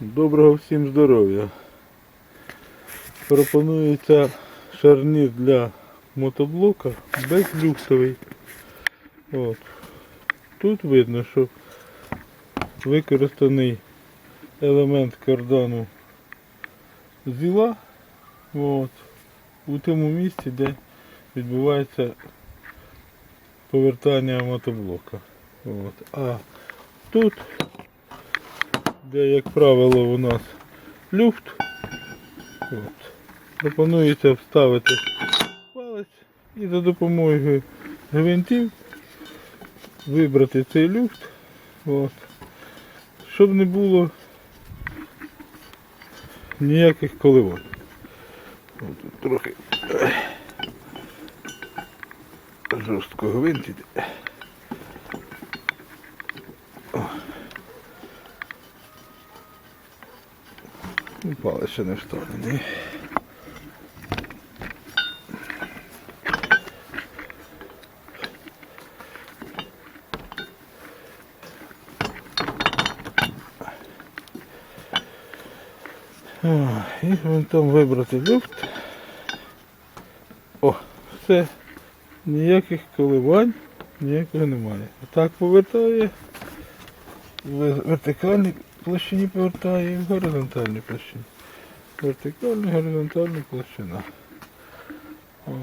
Доброго всім здоров'я. Пропонується шарнір для мотоблока безлюфтовий. От. Тут видно, що використаний елемент кардану зіла от, у тому місці, де відбувається повертання мотоблока. От. А тут де, як правило, у нас люфт. От. Пропонується вставити палець і за допомогою гвинтів вибрати цей люфт, от. щоб не було ніяких коливань. Тут трохи жорстко гвинт іде. І Палець ще не вставлений. І винтом вибрати люфт. О, все. Ніяких коливань, ніякого немає. Так повертає. В вертикальній площині повертає і в горизонтальній площині. Вертикальна, горизонтальна площина. От.